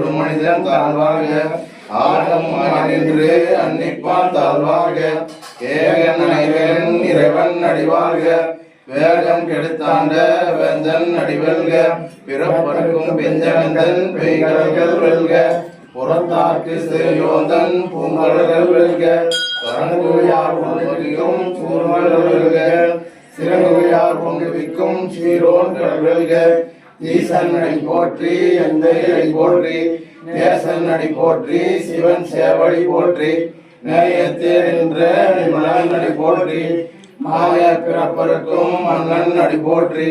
மனிதன் தாழ்வாக ஆகம் நின்று அன்னிப்பான் தாழ்வாக ஏகன் அனைவன் இறைவன் அடிவாழ்க. வேகம் கெடுத்தாண்ட வெந்தன் அடிவெல்க. பிறப்பருக்கும் பெஞ்சகந்தன் பெய்கடல்கள் வெல்க. புறத்தாக்கு சிறியோந்தன் பூங்கடல்கள் வெல்க. கரங்குயார் பொன்முகியும் சூர்மல்கள் வெல்க. சிறங்குயார் பொங்குவிக்கும் சீரோன் கடல் ஈசன் போற்றி எந்தை அடி போற்றி நேசன் நடி போற்றி சிவன் சேவடி போற்றி நேயத்தே நின்ற நிமலன் போற்றி மாய பிறப்பருக்கும் மன்னன் அடி போற்றி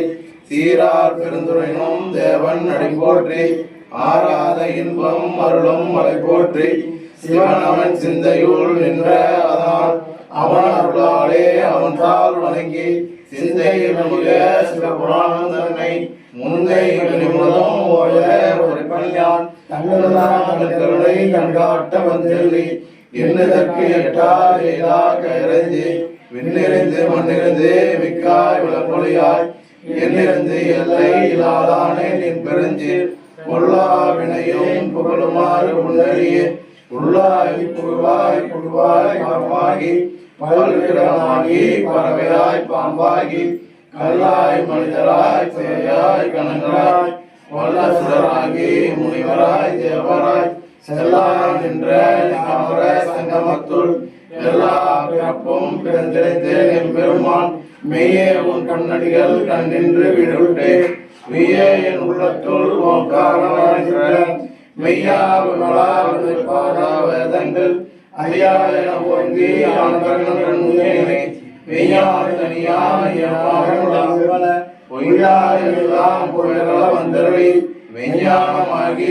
சீரார் பெருந்துரைனும் தேவன் அடி போற்றி ஆராத இன்பம் அருளும் மலை போற்றி சிவன் அவன் சிந்தையுள் நின்ற அதால் அவன் அருளாலே அவன் தாள் வணங்கி சிந்தையில் மிக சிவபுராணம் தன்னை முந்தை நிமிடம் ஓய ஒரு கல்யாண். தங்களுடைய கண்காட்ட வந்தெல்லி என்னதற்கு எட்டால் எய்தா கைரஞ்சி விண்ணிறைந்து மண்ணிறைந்து மிக்காய் விளம்பொழியாய். என்னிருந்து எல்லை இல்லாதானே நின் பெருஞ்சி பொல்லா வினையும் புகழுமாறு முன்னறியே. உள்ளாகி புழுவாய் புழுவாய் மரமாகி பல்கிடமாகி பறவையாய் பாம்பாகி கல்லாய் மனிதராய் பேயாய் கணங்களாய் வல்லசுடராகி முனிவராய் தேவராய் செல்லாய் நின்ற அமர சங்கமத்துள் எல்லா பிறப்பும் பிறந்திருந்தேன் எம்பெருமான் மெய்யே உன் கண்ணடிகள் கண்ணின்று விடுவிட்டேன் மெய்யே என் உள்ளத்துள் உன் மெய்யா மெய்யாவது பாதா வேதங்கள் ஐயா என ஓங்கி ஆனந்தன் மெய்யா தனியா வந்தருளி. மெய்ஞானமாகி